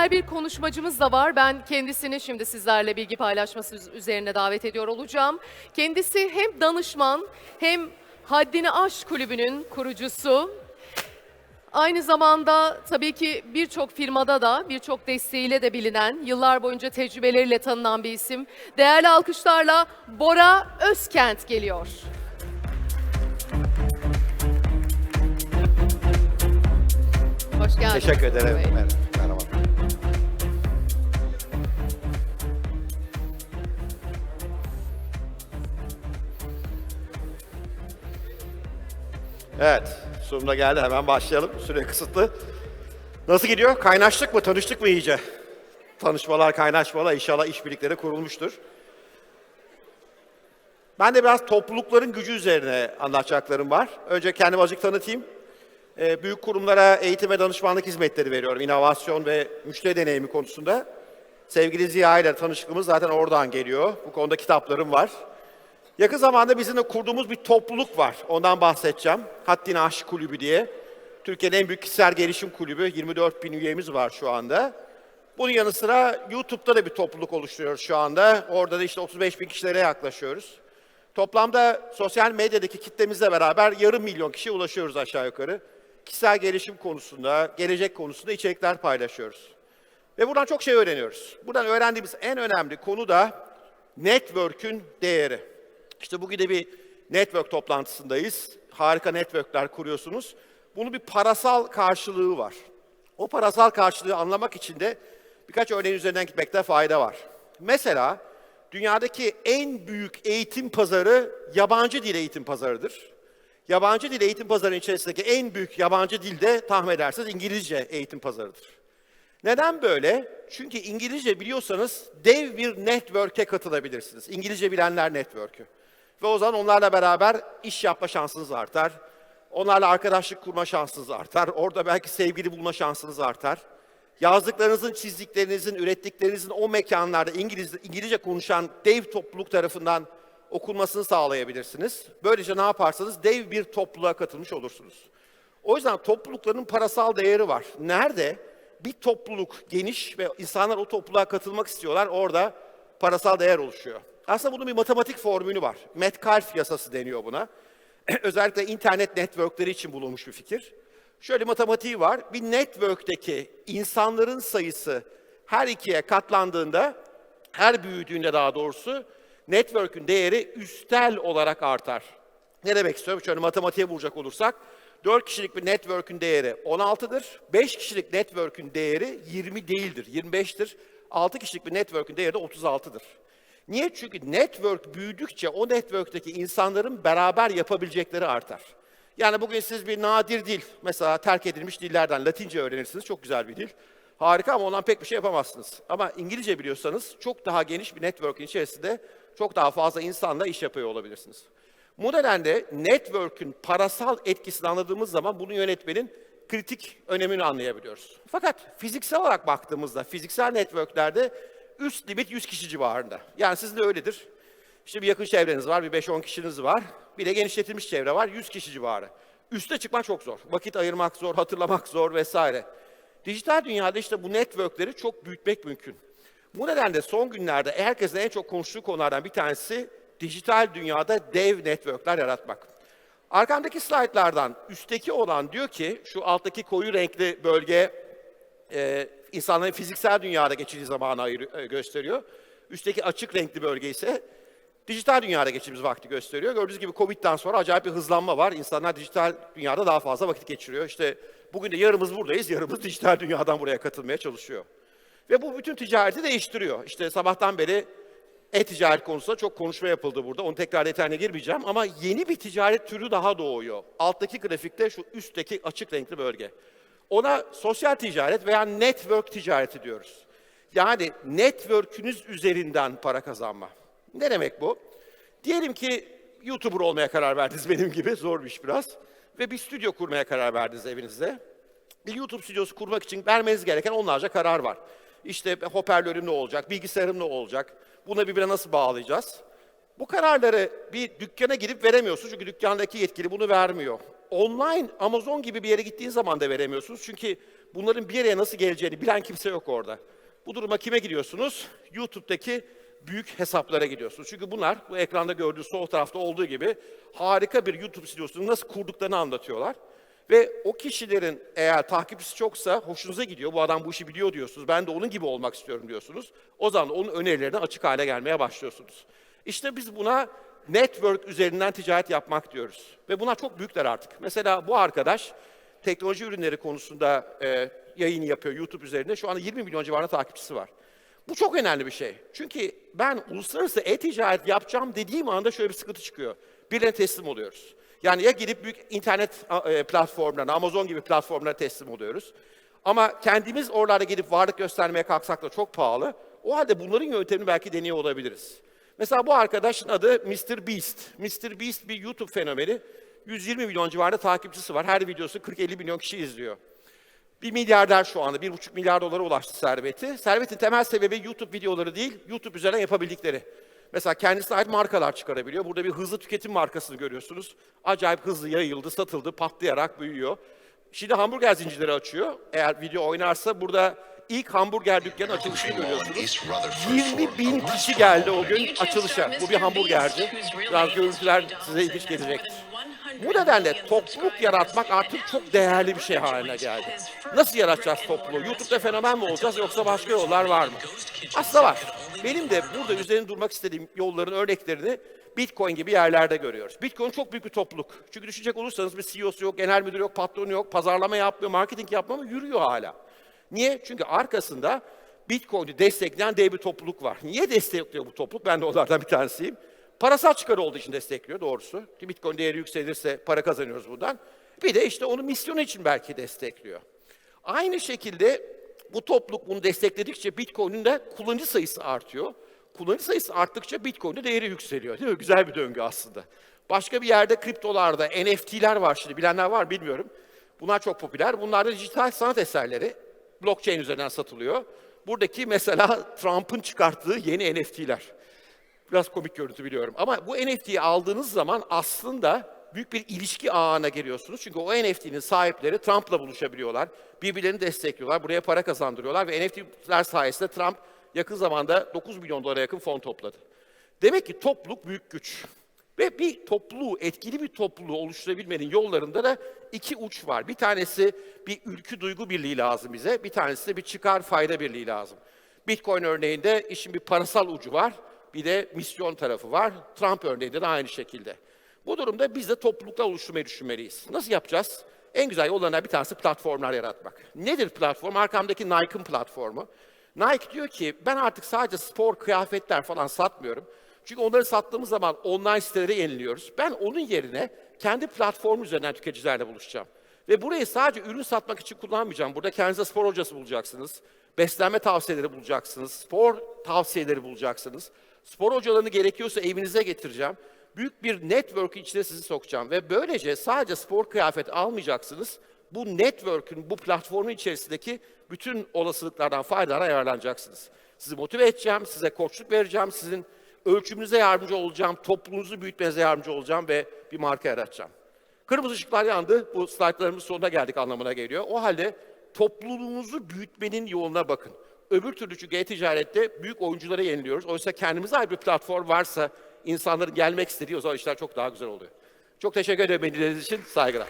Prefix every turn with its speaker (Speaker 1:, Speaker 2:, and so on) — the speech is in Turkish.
Speaker 1: özel bir konuşmacımız da var. Ben kendisini şimdi sizlerle bilgi paylaşması üz- üzerine davet ediyor olacağım. Kendisi hem danışman hem Haddini Aş Kulübü'nün kurucusu. Aynı zamanda tabii ki birçok firmada da birçok desteğiyle de bilinen, yıllar boyunca tecrübeleriyle tanınan bir isim. Değerli alkışlarla Bora Özkent geliyor. Hoş geldiniz.
Speaker 2: Teşekkür ederim.
Speaker 1: Bey.
Speaker 2: Evet, sunumda geldi. Hemen başlayalım. Süre kısıtlı. Nasıl gidiyor? Kaynaştık mı? Tanıştık mı iyice? Tanışmalar, kaynaşmalar inşallah işbirlikleri kurulmuştur. Ben de biraz toplulukların gücü üzerine anlatacaklarım var. Önce kendimi azıcık tanıtayım. Ee, büyük kurumlara eğitim ve danışmanlık hizmetleri veriyorum. İnovasyon ve müşteri deneyimi konusunda. Sevgili Ziya ile tanışıklığımız zaten oradan geliyor. Bu konuda kitaplarım var. Yakın zamanda bizim de kurduğumuz bir topluluk var. Ondan bahsedeceğim. Haddini Aşk Kulübü diye. Türkiye'nin en büyük kişisel gelişim kulübü. 24 bin üyemiz var şu anda. Bunun yanı sıra YouTube'da da bir topluluk oluşturuyoruz şu anda. Orada da işte 35 bin kişilere yaklaşıyoruz. Toplamda sosyal medyadaki kitlemizle beraber yarım milyon kişiye ulaşıyoruz aşağı yukarı. Kişisel gelişim konusunda, gelecek konusunda içerikler paylaşıyoruz. Ve buradan çok şey öğreniyoruz. Buradan öğrendiğimiz en önemli konu da network'ün değeri. İşte bugün de bir network toplantısındayız. Harika network'ler kuruyorsunuz. Bunun bir parasal karşılığı var. O parasal karşılığı anlamak için de birkaç örneğin üzerinden gitmekte fayda var. Mesela dünyadaki en büyük eğitim pazarı yabancı dil eğitim pazarıdır. Yabancı dil eğitim pazarının içerisindeki en büyük yabancı dil de tahmin edersiniz İngilizce eğitim pazarıdır. Neden böyle? Çünkü İngilizce biliyorsanız dev bir network'e katılabilirsiniz. İngilizce bilenler network'ü. Ve o zaman onlarla beraber iş yapma şansınız artar. Onlarla arkadaşlık kurma şansınız artar. Orada belki sevgili bulma şansınız artar. Yazdıklarınızın, çizdiklerinizin, ürettiklerinizin o mekanlarda İngiliz, İngilizce konuşan dev topluluk tarafından okunmasını sağlayabilirsiniz. Böylece ne yaparsanız dev bir topluluğa katılmış olursunuz. O yüzden toplulukların parasal değeri var. Nerede? Bir topluluk geniş ve insanlar o topluluğa katılmak istiyorlar. Orada parasal değer oluşuyor. Aslında bunun bir matematik formülü var. Metcalfe yasası deniyor buna. Özellikle internet networkleri için bulunmuş bir fikir. Şöyle matematiği var. Bir network'teki insanların sayısı her ikiye katlandığında, her büyüdüğünde daha doğrusu network'ün değeri üstel olarak artar. Ne demek istiyorum? Şöyle matematiğe vuracak olursak, 4 kişilik bir network'ün değeri 16'dır. 5 kişilik network'ün değeri 20 değildir, 25'tir. 6 kişilik bir network'ün değeri de 36'dır. Niye? Çünkü network büyüdükçe o network'teki insanların beraber yapabilecekleri artar. Yani bugün siz bir nadir dil, mesela terk edilmiş dillerden Latince öğrenirsiniz, çok güzel bir dil. Harika ama ondan pek bir şey yapamazsınız. Ama İngilizce biliyorsanız çok daha geniş bir network'in içerisinde çok daha fazla insanla iş yapıyor olabilirsiniz. Bu nedenle network'ün parasal etkisini anladığımız zaman bunu yönetmenin kritik önemini anlayabiliyoruz. Fakat fiziksel olarak baktığımızda fiziksel networklerde üst limit 100 kişi civarında. Yani sizin de öyledir. İşte bir yakın çevreniz var, bir 5-10 kişiniz var. Bir de genişletilmiş çevre var, 100 kişi civarı. Üste çıkmak çok zor. Vakit ayırmak zor, hatırlamak zor vesaire. Dijital dünyada işte bu networkleri çok büyütmek mümkün. Bu nedenle son günlerde herkesin en çok konuştuğu konulardan bir tanesi dijital dünyada dev networkler yaratmak. Arkamdaki slaytlardan üstteki olan diyor ki şu alttaki koyu renkli bölge e, insanların fiziksel dünyada geçirdiği zamanı ayır, e, gösteriyor. Üstteki açık renkli bölge ise dijital dünyada geçirdiğimiz vakti gösteriyor. Gördüğünüz gibi Covid'den sonra acayip bir hızlanma var. İnsanlar dijital dünyada daha fazla vakit geçiriyor. İşte bugün de yarımız buradayız, yarımız dijital dünyadan buraya katılmaya çalışıyor. Ve bu bütün ticareti değiştiriyor. İşte sabahtan beri e-ticaret konusunda çok konuşma yapıldı burada. Onu tekrar detayına girmeyeceğim ama yeni bir ticaret türü daha doğuyor. Alttaki grafikte şu üstteki açık renkli bölge. Ona sosyal ticaret veya network ticareti diyoruz. Yani network'ünüz üzerinden para kazanma. Ne demek bu? Diyelim ki YouTuber olmaya karar verdiniz benim gibi, zor bir iş biraz. Ve bir stüdyo kurmaya karar verdiniz evinizde. Bir YouTube stüdyosu kurmak için vermeniz gereken onlarca karar var. İşte hoparlörüm ne olacak, bilgisayarım ne olacak, buna birbirine nasıl bağlayacağız? Bu kararları bir dükkana gidip veremiyorsunuz çünkü dükkandaki yetkili bunu vermiyor. Online, Amazon gibi bir yere gittiğin zaman da veremiyorsunuz çünkü bunların bir yere nasıl geleceğini bilen kimse yok orada. Bu duruma kime gidiyorsunuz? YouTube'daki büyük hesaplara gidiyorsunuz. Çünkü bunlar bu ekranda gördüğünüz sol tarafta olduğu gibi harika bir YouTube stüdyosunu nasıl kurduklarını anlatıyorlar. Ve o kişilerin eğer takipçisi çoksa hoşunuza gidiyor. Bu adam bu işi biliyor diyorsunuz. Ben de onun gibi olmak istiyorum diyorsunuz. O zaman onun önerilerine açık hale gelmeye başlıyorsunuz. İşte biz buna network üzerinden ticaret yapmak diyoruz. Ve bunlar çok büyükler artık. Mesela bu arkadaş teknoloji ürünleri konusunda e, yayın yapıyor YouTube üzerinde. Şu anda 20 milyon civarında takipçisi var. Bu çok önemli bir şey. Çünkü ben uluslararası e-ticaret yapacağım dediğim anda şöyle bir sıkıntı çıkıyor. Birine teslim oluyoruz. Yani ya gidip büyük internet e, platformlarına, Amazon gibi platformlara teslim oluyoruz. Ama kendimiz oralarda gidip varlık göstermeye kalksak da çok pahalı. O halde bunların yöntemini belki deniyor olabiliriz. Mesela bu arkadaşın adı Mr. Beast. Mr. Beast bir YouTube fenomeni. 120 milyon civarında takipçisi var. Her videosu 40-50 milyon kişi izliyor. Bir milyarder şu anda, bir buçuk milyar dolara ulaştı serveti. Servetin temel sebebi YouTube videoları değil, YouTube üzerinden yapabildikleri. Mesela kendisine ait markalar çıkarabiliyor. Burada bir hızlı tüketim markasını görüyorsunuz. Acayip hızlı yayıldı, satıldı, patlayarak büyüyor. Şimdi hamburger zincirleri açıyor. Eğer video oynarsa burada ilk hamburger dükkanı açılışını görüyorsunuz. 20 bin kişi geldi o gün açılışa. Bu bir hamburgerci. Biraz görüntüler size ilginç gelecektir. Bu nedenle topluluk yaratmak artık çok değerli bir şey haline geldi. Nasıl yaratacağız topluluğu? YouTube'da fenomen mi olacağız yoksa başka yollar var mı? Aslında var. Benim de burada üzerine durmak istediğim yolların örneklerini Bitcoin gibi yerlerde görüyoruz. Bitcoin çok büyük bir topluluk. Çünkü düşünecek olursanız bir CEO'su yok, genel müdürü yok, patronu yok, pazarlama yapmıyor, marketing yapmıyor ama yürüyor hala. Niye? Çünkü arkasında Bitcoin'i destekleyen dev bir topluluk var. Niye destekliyor bu topluluk? Ben de onlardan bir tanesiyim. Parasal çıkarı olduğu için destekliyor doğrusu. Bitcoin değeri yükselirse para kazanıyoruz buradan. Bir de işte onu misyonu için belki destekliyor. Aynı şekilde bu topluluk bunu destekledikçe Bitcoin'in de kullanıcı sayısı artıyor. Kullanıcı sayısı arttıkça Bitcoin'in değeri yükseliyor. Değil mi? Güzel bir döngü aslında. Başka bir yerde kriptolarda NFT'ler var şimdi. Bilenler var bilmiyorum. Bunlar çok popüler. Bunlar da dijital sanat eserleri. Blockchain üzerinden satılıyor. Buradaki mesela Trump'ın çıkarttığı yeni NFT'ler. Biraz komik görüntü biliyorum. Ama bu NFT'yi aldığınız zaman aslında büyük bir ilişki ağına giriyorsunuz. Çünkü o NFT'nin sahipleri Trump'la buluşabiliyorlar. Birbirlerini destekliyorlar. Buraya para kazandırıyorlar. Ve NFT'ler sayesinde Trump yakın zamanda 9 milyon dolara yakın fon topladı. Demek ki topluluk büyük güç. Ve bir topluluğu, etkili bir topluluğu oluşturabilmenin yollarında da iki uç var. Bir tanesi bir ülkü duygu birliği lazım bize, bir tanesi de bir çıkar fayda birliği lazım. Bitcoin örneğinde işin bir parasal ucu var, bir de misyon tarafı var. Trump örneğinde de aynı şekilde. Bu durumda biz de topluluklar oluşturmayı düşünmeliyiz. Nasıl yapacağız? En güzel yollarından bir tanesi platformlar yaratmak. Nedir platform? Arkamdaki Nike'ın platformu. Nike diyor ki ben artık sadece spor kıyafetler falan satmıyorum. Çünkü onları sattığımız zaman online sitelere yeniliyoruz. Ben onun yerine kendi platform üzerinden tüketicilerle buluşacağım. Ve burayı sadece ürün satmak için kullanmayacağım. Burada kendinize spor hocası bulacaksınız. Beslenme tavsiyeleri bulacaksınız. Spor tavsiyeleri bulacaksınız. Spor hocalarını gerekiyorsa evinize getireceğim. Büyük bir network içine sizi sokacağım. Ve böylece sadece spor kıyafet almayacaksınız. Bu network'ün, bu platformun içerisindeki bütün olasılıklardan faydalara yararlanacaksınız. Sizi motive edeceğim, size koçluk vereceğim, sizin ölçümünüze yardımcı olacağım, topluluğunuzu büyütmenize yardımcı olacağım ve bir marka yaratacağım. Kırmızı ışıklar yandı, bu slaytlarımız sonuna geldik anlamına geliyor. O halde topluluğunuzu büyütmenin yoluna bakın. Öbür türlü çünkü e-ticarette büyük oyunculara yeniliyoruz. Oysa kendimize ait bir platform varsa insanların gelmek istediği o zaman işler çok daha güzel oluyor. Çok teşekkür ederim beni için. Saygılar.